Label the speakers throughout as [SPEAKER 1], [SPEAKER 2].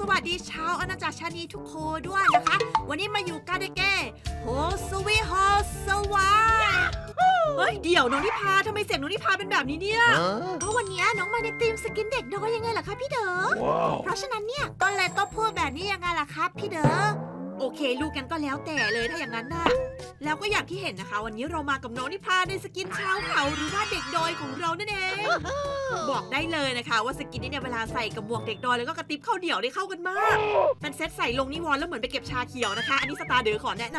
[SPEAKER 1] สวัสดีชาวอาณาจักรชานีทุกคนด้วยนะคะ วันนี้มาอยู่กันในเกมโฮสวีฮอสวาเฮ้ยเดี๋ยวน้องนิพาทำไมเสียงน้องนิพาเป็นแบบนี้เนี่ย
[SPEAKER 2] Huh?
[SPEAKER 1] เพราะวันนี้น้องมาในทีมสกินเด็กน้อยยังไงล่ะคะพี่เด๋อ
[SPEAKER 2] Wow.
[SPEAKER 1] เพราะฉะนั้นเนี่ยก็เลยต้องพูดแบบนี้ยังไงล่ะครับพี่เด๋อ โอเค ลูกกันก็แล้วแต่เลยถ้าอย่างนั้นน่ะ แล้วก็อย่างที่เห็นนะคะ วันนี้เรามากับน้องนิพาในสกินชาวเขาหรือว่าเด็กดอยของเรานั่นเอง บอกได้เลยนะคะ ว่าสกินนี้เนี่ยเวลาใส่กับหมวกเด็กดอยแล้วก็กระติบข้าวเดี่ยวได้เข้ากันมาก เป็นเซตใส่ลงนิวรณ์แล้วเหมือนไปเก็บชาเขียวนะคะ อันนี้สตาร์เดอขอแนะน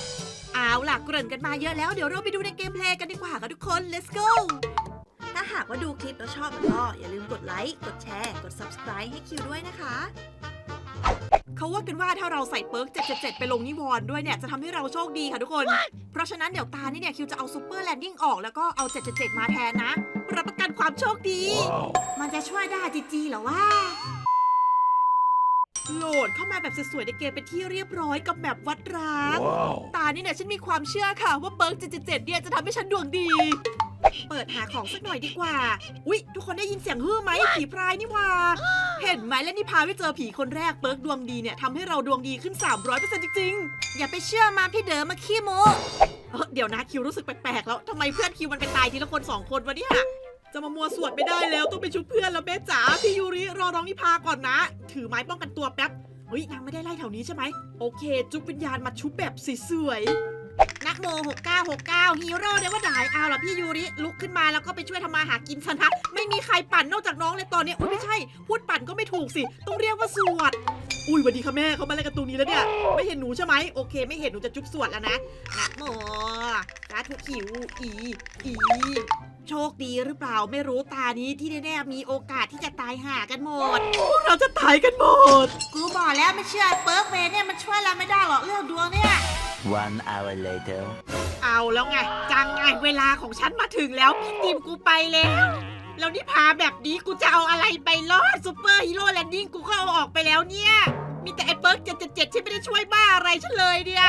[SPEAKER 1] ำเอาล่ะเกริ่นกันมาเยอะแล้วเดี๋ยวเราไปดูในเกมเพลย์กันดีกว่าค่ะทุกคน let's go ถ้าหากว่าดูคลิปแล้วชอบก็อย่าลืมกดไลค์ กดแชร์ กด subscribe ให้คิวด้วยนะคะ เขาว่ากันว่าถ้าเราใส่เปิร์ก777 ไปลงนิวรณ์ด้วยเนี่ย จะทำให้เราโชคดีค่ะทุกคน เพราะฉะนั้นเดี๋ยวตานี่เนี่ย คิวจะเอาซูเปอร์แลนดิ้งออกแล้วก็เอา 777 มาแทนนะ รับประกันความโชคดี
[SPEAKER 2] Wow.
[SPEAKER 1] มันจะช่วยได้จริงๆเหรอว่า โหลดเข้ามาแบบสวยๆในเกมเป็นที่เรียบร้อยกับแบบวัดร้าง
[SPEAKER 2] Wow.
[SPEAKER 1] ตานี่เนี่ยฉันมีความเชื่อค่ะว่าเบิร์ก777 เนี่ยจะทำให้ฉันดวงดี เปิดหาของสักหน่อยดีกว่า อุ๊ย ทุกคนได้ยินเสียงฮือไหมผีพรายนี่ว่า เห็นไหมและนี่พาไปเจอผีคนแรกเบิร์กดวงดีเนี่ยทำให้เราดวงดีขึ้น 300%จริงๆ อย่าไปเชื่อมาพี่เด๋อมาขี้โมเอ้อเดี๋ยวนะคิวรู้สึกแปลกๆแล้วทำไมเพื่อนคิวมันไปตายทีละคนสองคนวะเนี่ยจะมามัวสวดไม่ได้แล้วต้องไปชุบเพื่อนแล้วแม่จ๋าพี่ยูริรอน้องนิพาก่อนนะ ถือไม้ป้องกันตัวแป๊บเฮ้ยนางไม่ได้ไล่แถวนี้ใช่ไหมโอเค จุ๊บวิญญาณมาชุบแบบสวยๆ นักโม 6969 ฮีโร่เนี่ยว่าด่ายเอาล่ะพี่ยูริลุกขึ้นมาแล้วก็ไปช่วยทำมาหากินซะนะไม่มีใครปั่นนอกจากน้องเลยตอนเนี้ยอุ้ยไม่ใช่ พูดปั่นก็ไม่ถูกสิ ต้องเรียกว่าสวด อุ้ยสวัสดีค่ะแม่เขามาเล่นกันตรงนี้แล้วเนี่ย ไม่เห็นหนูใช่ไหมโอเค ไม่เห็นหนูจะจุ๊บสวดแล้วนะนะโมสาธุขิวอีอีโชคดีหรือเปล่าไม่รู้ตานี้ที่แน่ๆมีโอกาสที่จะตายหากันหมด พวกเราจะตายกันหมด กูบอกแล้วไม่เชื่อเปิร์กเวย์เนี่ยมันช่วยเราไม่ได้หรอกเรื่องดวงเนี่ย
[SPEAKER 3] One hour later.
[SPEAKER 1] เอาแล้วไง จังไงเวลาของฉันมาถึงแล้ว พี่ทีมกูไปแล้ว แล้วนี่พาแบบนี้กูจะเอาอะไรไปรอดซูเปอร์ฮีโร่แลนดิ้งกูก็เอาออกไปแล้วเนี่ย มีแต่ไอ้เปิร์กเจ็ดเจ็ดที่ไม่ได้ช่วยบ้าอะไรฉันเลยเนี่ย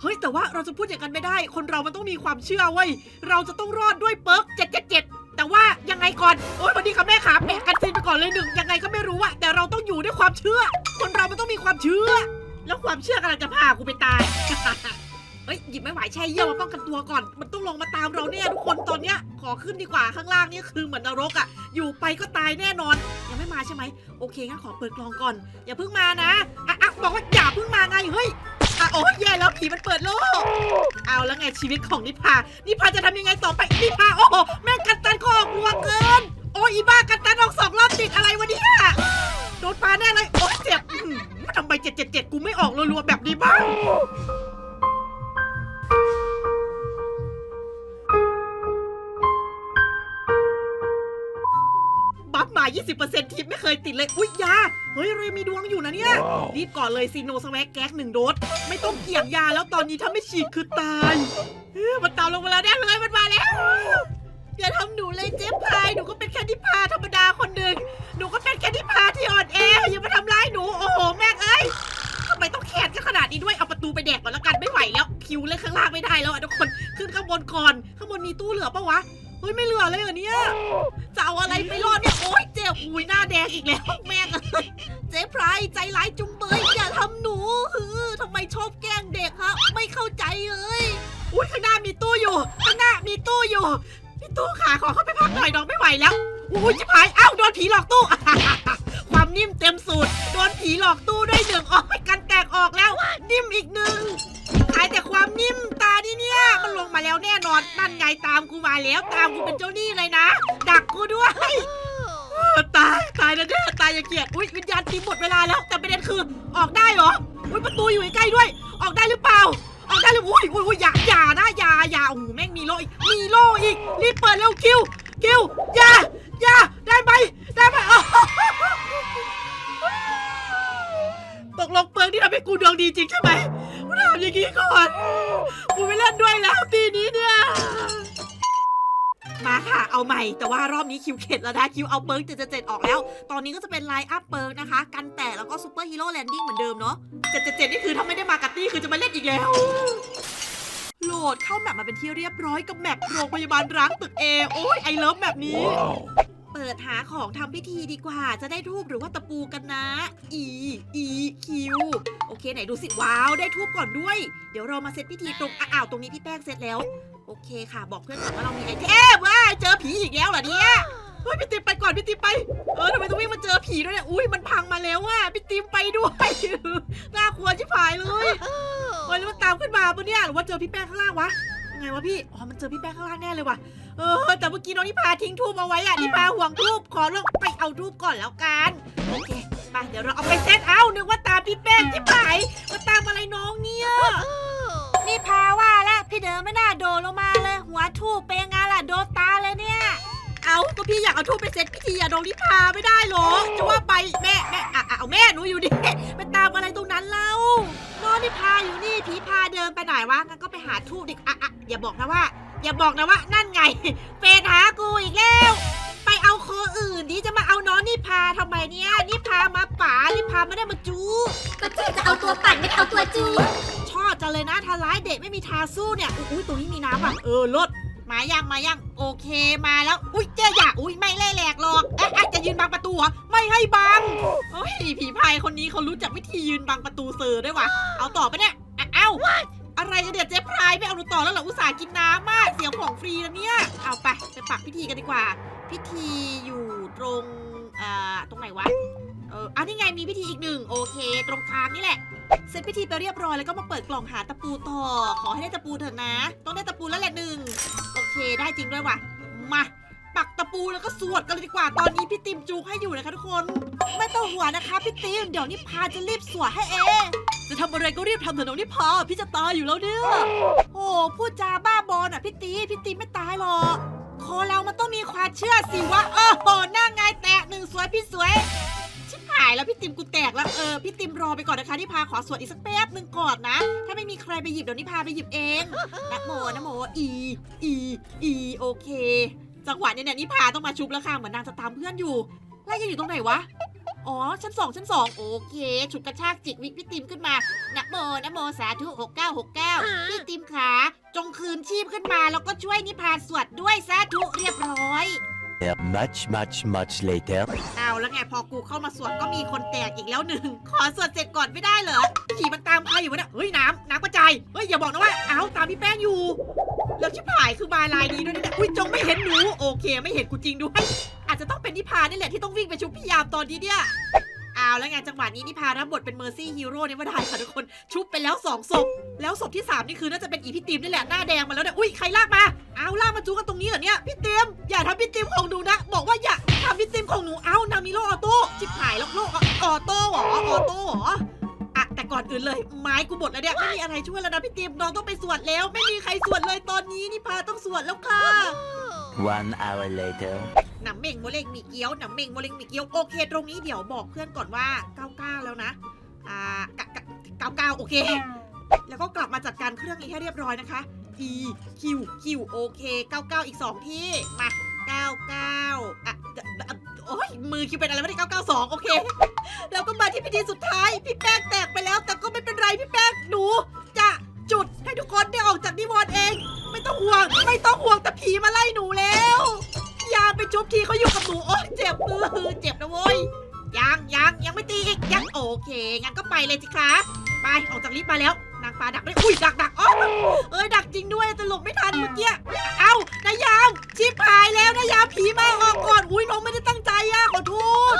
[SPEAKER 1] เฮ้ยแต่ว่าเราจะพูดอย่างนั้นไม่ได้ คนเรามันต้องมีความเชื่อเว้ย เราจะต้องรอดด้วยเปิร์กเจ็ดเจ็ดเจ็ดแต่ว่ายังไงก่อน โอ๊ยวันนี้ค่ะแม่ขาแปะกันซีนไปก่อนเลยหนึ่งยังไงก็ไม่รู้อะแต่เราต้องอยู่ด้วยความเชื่อ คนเรามันต้องมีความเชื่อ แล้วความเชื่อกำลังจะพากูไปตาย เฮ้ยหยิบไม่ไหวแช่เยี่ยวมาป้องกันตัวก่อน มันต้องลงมาตามเราเนี่ยทุกคนตอนเนี้ยขอขึ้นดีกว่าข้างล่างนี่คือเหมือนนรกอะ่ะ อยู่ไปก็ตายแน่นอน ยังไม่มาใช่ไหมโอเคงั้นขอเปิดกล่องก่อน อย่าเพิ่งมานะอะอะบอกว่าอย่าเพิ่งมาไงเฮ้ยอะโอ้ยแย่แล้วผีมันเปิดโลก เอาแล้วไงชีวิตของนิพานิพาจะทำยังไงต่อไปนิพาโอ้โหแม่งกันตันก็ออกรัว เจ็ดเจ็ดเจ็ดกูไม่ออกรัวๆแบบนี้บ้างบัฟมา 20%ทีมไม่เคยติดเลย อุ๊ยยา เฮ้ย เรายังมีดวงอยู่นะเนี่ย
[SPEAKER 2] Wow.
[SPEAKER 1] รีบก่อนเลยซีโนสแวกแก๊กหนึ่งโดส ไม่ต้องเกี่ยงยาแล้วตอนนี้ถ้าไม่ฉีดคือตายเฮ้ยมันตามลงมาแล้วแน่เลยมันมาแล้ว อย่าทำหนูเลยเจ๊พาย หนูก็เป็นแค่ที่พาธรรมดาคนหนึ่ง หนูก็เป็นแค่ที่พาที่อ่อนแออย่ามาทำร้ายหนู โอ้โห แม่งเอ้ยทำไมต้องแขนกันขนาดนี้ด้วย เอาประตูไปแดกก่อนแล้วกันไม่ไหวแล้วคิวเล่นข้างล่างไม่ได้แล้วอะทุกคน ขึ้นข้างบนก่อน ข้างบนมีตู้เหลือปะวะ เฮ้ยไม่เหลือเลยเหรอเนี่ย จะเอาอะไรไปรอดเนี่ย โอ๊ยเจ็บอุ้ยหน้าแดงอีกแล้ว แม่งเอ้ยเจ๊พรายใจร้ายจุงเบยอย่าทำหนูฮือทำไมชอบแกล้งเด็กฮะ ไม่เข้าใจเลย อุ้ยข้างหน้ามีตู้อยู่ ข้างหน้ามีตู้อยู่ พี่ตู้ขาขอเข้าไปพักหน่อยน้องไม่ไหวแล้ว อุ้ยจิบหายเอ้าโดนผีหลอกตู้ ความนิ่มเต็มสูตร โดนผีหลอกตู้ด้วยหนึ่งออกกันแตกออกแล้ว นิ่มอีกหนึ่งขายแต่ความนิ่มตาดิเนี่ย มันลงมาแล้วแน่นอนนั่นไงตามกูมาแล้วตามกูเป็นเจ้าหนี้เลยนะ ดักกูด้วยตายตายนะเนี่ยตายอย่าเกลียดอุ้ยวิญญาณตีหมดเวลาแล้วแต่ประเด็นคือออกได้เหรออุ้ยประตูอยู่ใกล้ด้วย ปีนี้เนี่ย มาค่ะ เอาใหม่ แต่ว่ารอบนี้คิวเข็ดแล้วนะ คิวเอาเบิร์กเจ็ดเจ็ดออกแล้ว ตอนนี้ก็จะเป็นไลน์อัพเบิร์กนะคะ กันแตกแล้วก็ซูเปอร์ฮีโร่แลนดิ้งเหมือนเดิมเนาะเจ็ดเจ็ดนี่คือถ้าไม่ได้มากัตตี้คือจะมาเล่นอีกแล้ว โหลดเข้าแมปมาเป็นที่เรียบร้อยกับแมปโรงพยาบาลร้างตึกเอ โอ้ยไอเลิฟแบบนี้
[SPEAKER 2] Wow.
[SPEAKER 1] เปิดหาของทำพิธีดีกว่า จะได้ทูบหรือว่าตะปูกันนะ E E Q โอเคไหนดูสิว้าวได้ทูบก่อนด้วย เดี๋ยวเรามาเซตพิธีตรงอะอ้าวตรงนี้พี่แป้งเสร็จแล้ว โอเคค่ะ บอกเพื่อนก่อนว่าเรามีไอเทมว้ายเจอผีอีกแล้วเหรอเนี่ยเฮ้ยพี่ติ๊มไปก่อนพี่ติ๊มไป เออทำไมต้องวิ่งมาเจอผีด้วยเนี่ยอุ้ยมันพังมาแล้วว่ะพี่ติ๊มไปด้วยน่ากลัวชิบหายเลยเฮ้ยแล้วมันตามขึ้นมาปะเนี่ยหรือว่าเจอพี่แป้งข้างล่างวะยังไงวะพี่อ๋อมันเจอพี่แป้งข้างล่างแน่เลยว่ะ เออ แต่เมื่อกี้น้องนิพาทิ้งทูบเอาไว้อะนิพาห่วงทูบขอลงไปเอาทูบก่อนแล้วกันโอเคไปเดี๋ยวเราเอาไปเซตเอานึกว่าตามพี่แป้งชิบหายมาตามอะไรน้องเนี่ยนี่พาว่าแล้วพี่เด๋อไม่น่าโดนลงมาเลย หัวทูบเป็นงไงล่ะโดนตาเลยเนี่ย เอาก็พี่อยากเอาทูบไปเซตพิธีอะโดนนิพาไม่ได้หรอจะว่าไปแม่แม่อะอะเอาแม่หนูอยู่ดิไปตามอะไรตรงนั้นเล่าน้องนิพาอยู่นี่ผีพาเดินไปไหนวะงั้นก็ไปหาทูบดิอะอะอย่าบอกนะว่า อย่าบอกนะว่านั่นไงเฟนหากูอีกแล้ว ไปเอาคออื่นดิจะมาเอาน้องนิพาทำไมเนี่ยนิพามาป่านิพาไม่ได้มาจู
[SPEAKER 2] ก็เจ๊จะเอาตัวปั่นไม่ได้เอาตัวจู
[SPEAKER 1] ชอบจังเลยนะทาร้ายเด็กไม่มีทางสู้เนี่ยอุ้ยตรงนี้มีน้ำอะเออลด มายังมายังโอเคมาแล้ว อุ้ยเจ๊อย่าอุ้ยไม่เล่แหลกหรอกเอ๊ะอ๊ะจะยืนบังประตูเหรอไม่ให้บังโอ้ยผีพายคนนี้เขารู้จักวิธียืนบังประตูเซอร์ด้วยวะเอาต่อไปะเนี่ยเอ้าอะไรกันเดี๋ยวเจ๊พายไม่เอาหนูต่อแล้วเหรออุตส่าห์กินน้ำมากเสียของฟรีนะเนี่ยเอาไปไปปักพิธีกันดีกว่า พิธีอยู่ตรงอ่าตรงไหนวะ เอออันนี้ไงมีพิธีอีกหนึ่งโอเค ตรงกลางนี่แหละ เสร็จพิธีไปเรียบร้อยแล้วก็มาเปิดกล่องหาตะปูต่อ ขอให้ได้ตะปูเถอะนะ ต้องได้ตะปูแล้วแหละหนึ่งโอเคได้จริงด้วยว่ะ มาปักตะปูแล้วก็สวดกันเลยดีกว่าตอนนี้พี่ติมจูให้อยู่นะคะทุกคน ไม่ต้องห่วงนะคะพี่ติมเดี๋ยวนิพาจะรีบสวดให้เองจะทำอะไรก็รีบทำเถอะน้องนิพาพี่จะตายอยู่แล้วเนี่ยโอ้พูดจาบ้าบอลอะพี่ตีพี่ตีไม่ตายหรอกคอเรามันต้องมีความเชื่อสิวะเออโหน้าไงแตกหนึ่งสวยพี่สวย ชิบหายแล้วพี่ติมกูแตกแล้วเออพี่ติมรอไปก่อนนะคะนิพาขอสวดอีกสักแป๊บหนึ่งก่อนนะ ถ้าไม่มีใครไปหยิบเดี๋ยวนิพาไปหยิบเองนะโมนะโมอีอีอีโอเค จังหวะเนี้เนี่ยนิพาต้องมาชุบแล้วค่ะเหมือนนางจะตามเพื่อนอยู่ไล่กันอยู่ตรงไหนวะอ๋อชั้นสองชั้นสองโอเคฉุดกระชากจิกวิกพี่ติมขึ้นมานะโมนะโมสาธุหกเก้าหกเก้าพี่ติมขาจงคืนชีพขึ้นมาแล้วก็ช่วยนิพาสวดด้วยสาธุเรียบร้อย
[SPEAKER 3] Much, much, much later.
[SPEAKER 1] เอาแล้วไงพอกูเข้ามาสวดก็มีคนแตกอีกแล้วหนึ่ง ขอสวดเสร็จก่อนไม่ได้เหรอขี่มันตามใครอยู่วะเนี่ยเฮ้ยน้ำน้ำกระจายเฮ้ยอย่าบอกนะว่าเอาตามพี่แป้งอยู่ แล้วชิบหายคือมาลายนี้ด้วยเนี่ยอุ้ยจงไม่เห็นหนูโอเค ไม่เห็นกูจริงด้วย อาจจะต้องเป็นนิพานี่แหละที่ต้องวิ่งไปชุบพี่ยามตอนนี้เนี่ย เอาแล้วไงจังหวะนี้นิพารับบทเป็นเมอร์ซี่ฮีโร่เนี่ยว่าได้ค่ะทุกคน ชุบไปแล้วสองศพแล้วศพที่สามนี่คือน่าจะเป็นอีพี่ติมนี่แหละหน้าแดงมาแล้วเนี่ยอุ้ยใครลากมาเอาลากมาจูกันตรงนี้เหรอเนี่ยพี่ติมอย่าทำพี่ติมของหนูนะ บอกว่าอย่าทำพี่ติมของหนูเอานามิโลออโต้จิบหายแล้วโลกออโต้หรอออโต้หรอ อะแต่ก่อนอื่นเลย ไม้กูหมดแล้วเนี่ยไม่มีอะไรช่วยแล้วนะพี่ติมน้องต้องไปสวดแล้ว ไม่มีใครสวดเลยตอนนี้นี่พาต้องสวดแล้วค่ะ
[SPEAKER 3] One hour later.
[SPEAKER 1] หนำเม่งโมเลงมีเกี๊ยวหนำเม่งโมเลงมีเกี๊ยวโอเค ตรงนี้เดี๋ยวบอกเพื่อนก่อนว่า99แล้วนะ อ่ากะกะ99โอเค แล้วก็กลับมาจัดการเครื่องนี้ให้เรียบร้อยนะคะ E Q Q โอเค99 อีก 2 ที่ มา 99อะเดเด โอ้ยมือคิวเป็นอะไรไม่ได้992 โอเคแล้วก็มาที่พิธีสุดท้าย พี่แป้งแตกไปแล้ว แต่ก็ไม่เป็นไรพี่แป้งหนู จะจุดให้ทุกคนได้ออกจากนิวรณ์เอง ไม่ต้องห่วง ไม่ต้องห่วงแต่ผีมาไล่หนูแล้วย่าไปจุบทีเขาอยู่กับหนูโอ้ยเจ็บมือเจ็บนะโว้ยยังยังยังไม่ตีอีกยังโอเคงั้นก็ไปเลยสิคะไปออกจากลิฟต์มาแล้ว นางฟ้าดักได้อุ้ยดักดักอ๋อเอ้ยดักจริงด้วยแต่หลบไม่ทันเมื่อกี้เอ้านายยามชิบหายแล้วนายยามผีมาออกก่อนอุ้ยน้องไม่ได้ตั้งใจอะขอโทษ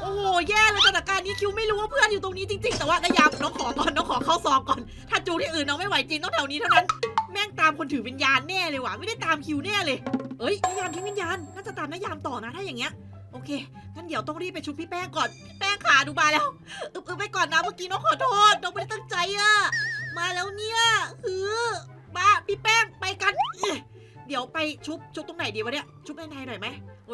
[SPEAKER 1] โอ้โหแย่เลยสถานการณ์นี้คิวไม่รู้ว่าเพื่อนอยู่ตรงนี้จริง ๆ แต่ว่านายยามน้องขอก่อนน้องขอเข้าซองก่อน ถ้าจูที่อื่นน้องไม่ไหวจริงต้องแถวนี้เท่านั้นแม่งตามคนถือวิญญาณแน่เลยว่ะไม่ได้ตามคิวแน่เลยเอ้ยนายยามทิ้งวิญญาณน่าจะตามนายยามต่อนะถ้าอย่างเงี้ยโอเค งั้นเดี๋ยวต้องรีบไปชุบพี่แป้งก่อน พี่แป้งขาดูมาแล้ว อึบอึบไปก่อนนะ เมื่อกี้น้องขอโทษ น้องไม่ได้ตั้งใจอะ มาแล้วเนี่ยคือมาพี่แป้งไปกัน เดี๋ยวไปชุบชุบตรงไหนดีวะเนี่ยชุบในในหน่อยไหม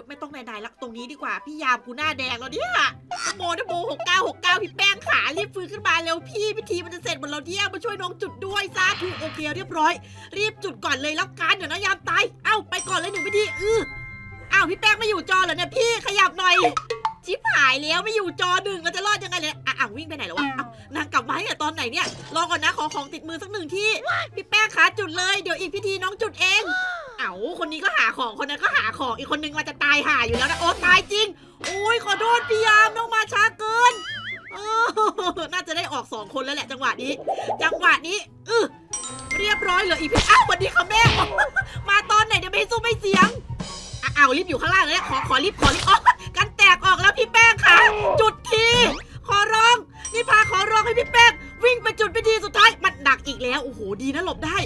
[SPEAKER 1] ไม่ต้องในในละตรงนี้ดีกว่าพี่ยามกูหน้าแดงแล้วเนี่ยนะโมนะโมหกเก้าหกเก้าพี่แป้งขารีบฟื้นขึ้นมาเร็วพี่พิธีมันจะเสร็จหมดแล้วเนี่ยมาช่วยน้องจุดด้วยซาถูกโอเคเรียบร้อย รีบจุดก่อนเลยแล้วกันเดี๋ยวนะยามตายเอ้าไปก่อนเลยหนึ่งวิธีอืออ้าวพี่แป้งไม่อยู่จอเหรอเนี่ยพี่ขยับหน่อย ชิบหายแล้วไม่อยู่จอหนึ่งเราจะรอดยังไงเลยอะอะวิ่งไปไหนแล้ววะอ้านางกลับมาให้ตอนไหนเนี่ยรอก่อนนะขอของติดมือสักหนึ่งที่พี่แป้งขาจุดเลยเดี๋ยวอีกพิธีน้องจุดเอง เอาคนนี้ก็หาของคนนั้นก็หาของอีกคนนึงมันจะตายหาอยู่แล้วนะโอ้ตายจริงโอ้ยขอโทษพี่ยามน้องมาช้าเกินเออน่าจะได้ออกสองคนแล้วแหละจังหวะนี้ จังหวะนี้เออเรียบร้อยเลืออีกพี่อ้าวสวัสดีค่ะแม่มาตอนไหนเดี๋ยวไม่สู้ไม่เสียงอะอ้าวรีบอยู่ข้างล่างเลยนะขอขอรีบขอรีบอ๋อ กันแตกออกแล้วพี่แป้งค่ะ จุดที ขอร้อง นี่พาขอร้องให้พี่แป้งวิ่งไปจุดพิธีสุดท้ายมันดักอีกแล้วโอ้โหดีนะหลบได้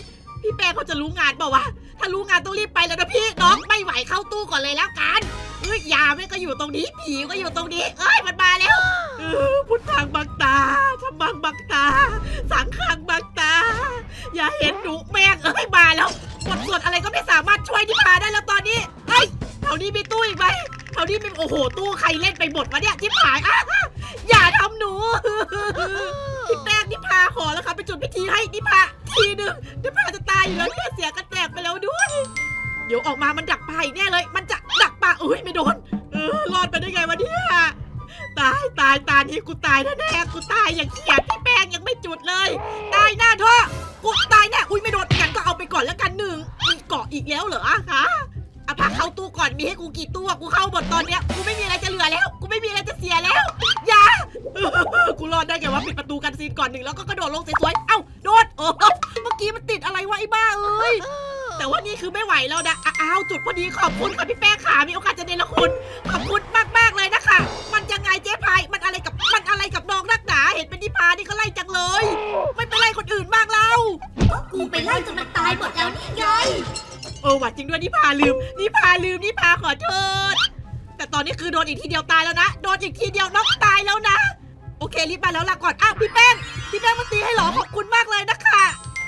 [SPEAKER 1] พี่แป้งเขาจะรู้งานเปล่าวะถ้ารู้งานต้องรีบไปแล้วนะพี่น้องไม่ไหวเข้าตู้ก่อนเลยแล้วกันเอ้ยยาไม่ก็อยู่ตรงนี้ผีก็อยู่ตรงนี้เอ้ยมันมาแล้วเออพุทธังบังตาธรรมังบังตา สังขังบังตา อย่าเห็นหนูแม่งเอ้ยมาแล้วบทสวดอะไรก็ไม่สามารถช่วยนิพาได้แล้วตอนนี้เฮ้ยแถวนี้มีตู้อีกไหม แถวนี้มีโอ้โหตู้ใครเล่นไปหมดวะเนี่ยทิพายอะอย่าทำหนูพี่แป้งนิพาขอแล้วครับไปจุดพิธีให้นิพาทีหนึ่งนิพาจะตายอยู่แล้วเนี่ยเสียกันแตกไปแล้วด้วย เดี๋ยวออกมามันดักปลาอีกแน่เลย มันจะดักปลาเอ้ยไม่โดนเออรอดไปได้ไงวะเนี่ยตายตายตายนี่กูตายแน่ๆกูตายอย่างเขียดพี่แป้งยังไม่จุดเลย ตายหน้าท่อกูตายแน่อุ้ยไม่โดนงั้นก็เอาไปก่อนแล้วกันหนึ่งมีเกาะอีกแล้วเหรออะคะาพักเข้าตู้ก่อนมีให้กูกี่ตู้อะกูเข้าหมดตอนเนี้ยกูไม่มีอะไรจะเหลือแล้ว กูไม่มีอะไรจะเสียแล้วอย่า กูรอดได้ไงวะปิดประตูกันซีนก่อนหนึ่งแล้วก็กระโดดลงสวยๆเอ้าโดดโอ้เมื่อกี้มันติดอะไรวะไอ้บ้าเอ้ยแต่ว่านี่คือไม่ไหวแล้วนะอ้าวจุดพอดีขอบคุณค่ะพี่แป้งขามีโอกาสจะเนรคุณขอบคุณมากๆเลยนะคะ มันยังไงเจ๊พายมันอะไรกับมันอะไรกับน้องนักหนาเห็นเป็นนิพานี่ก็ไล่จังเลย ไม่เป็นไรคนอื่นบ้างเรา
[SPEAKER 2] กูไปไล่จนมันตายหมดแล้วนี่ไง
[SPEAKER 1] เออว่ะจริงด้วยนิพาลืมนิพาลืมนิพาขอโทษ แต่ตอนนี้คือโดนอีกทีเดียวตายแล้วนะ โดนอีกทีเดียวน้องตายแล้วนะ โอเครีบมาแล้วล่ะก่อน อ้าวพี่แป้ง พี่แป้งมาตีให้เหรอขอบคุณมากเลยนะคะ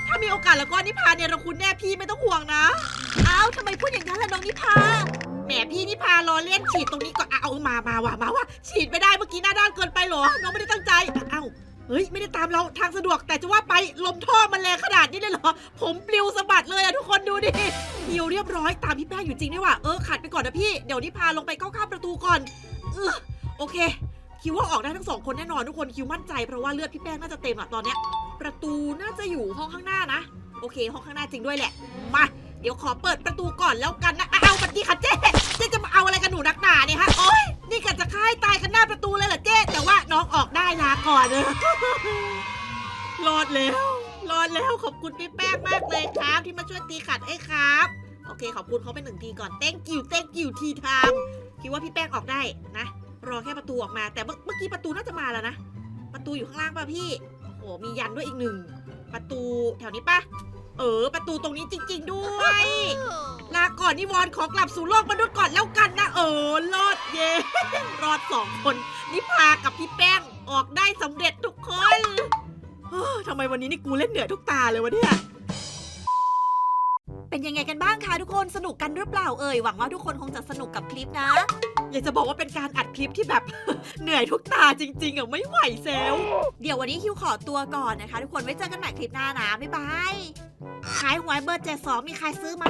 [SPEAKER 1] ถ้ามีโอกาสแล้วก็นิพาเนี่ยเราคุณแน่พี่ไม่ต้องห่วงนะ
[SPEAKER 2] อ้าวทำไมพูดอย่างนั้นล่ะน้องนิพา
[SPEAKER 1] แหมพี่นิพารอเล่นฉีดตรงนี้ก่อนอะเอามามาว่ะมาว่ะฉีดไม่ได้เมื่อกี้หน้าด้านเกินไปเหรอ น้องไม่ได้ตั้งใจอะเอ้า เฮ้ยไม่ได้ตามเราทางสะดวกแต่จะว่าไปลมท่อมันแรงขนาดนี้เลยเหรอ ผมปลิวสะบัดเลยอะทุกคนดูดิหิวเรียบร้อยตามพี่แป้งอยู่จริงด้วยว่ะเออขัดไปก่อนนะพี่เดี๋ยวนิพาลงไปเข้าข้ามประตูก่อนเออโอเค คิดว่าออกได้ทั้งสองคนแน่นอนทุกคนคิวมั่นใจเพราะว่าเลือดพี่แป้งน่าจะเต็มอะตอนเนี้ย ประตูน่าจะอยู่ห้องข้างหน้านะโอเค ห้องข้างหน้าจริงด้วยแหละมาเดี๋ยวขอเปิดประตูก่อนแล้วกันนะเอาบัดดี้ค่ะเจ๊เจ๊จะมาเอาอะไรกันหนูนักหนาเนี่ยฮะโอ๊ย นี่กันจะฆ่าให้ตายกันหน้าประตูเลยเหรอเจ๊แต่ว่าน้องออกได้ลาก่อนเลย รอดแล้ว รอดแล้วขอบคุณพี่แป้งมากเลยครับ ที่มาช่วยตีขัดให้ครับ โอเค ขอบคุณเขาเป็นหนึ่งทีก่อน thank you thank you ทีไทม์คิดว่าพี่แป้งออกได้นะ รอแค่ประตูออกมา แต่เมื่อเมื่อกี้ประตูน่าจะมาแล้วนะ ประตูอยู่ข้างล่างป่ะพี่ โอ้โหมียันด้วยอีกหนึ่ง ประตูแถวนี้ป่ะ เออ ประตูตรงนี้จริง ๆ ด้วย ลาก่อนนิวรณ์ขอกลับสู่โลกมนุษย์ก่อนแล้วกันนะ เออรอดเย้รอดสองคนนิพากับพี่แป้งออกได้สำเร็จทุกคนเฮ้ยทำไมวันนี้นี่กูเล่นเหนื่อยทุกตาเลยวะเนี่ย
[SPEAKER 2] เป็นยังไงกันบ้างคะทุกคนสนุกกันหรือเปล่าเอ่ยหวังว่าทุกคนคงจะสนุกกับคลิปนะ
[SPEAKER 1] อยากจะบอกว่าเป็นการอัดคลิปที่แบบ เหนื่อยทุกตาจริง ๆอะไม่ไหวแซว
[SPEAKER 2] เดี๋ยววันนี้คิวขอตัวก่อนนะคะ ทุกคนไว้เจอกันใหม่คลิปหน้านะบ๊ายบาย ขายหวยเบอร์เจ็ดสองมีใครซื้อไหม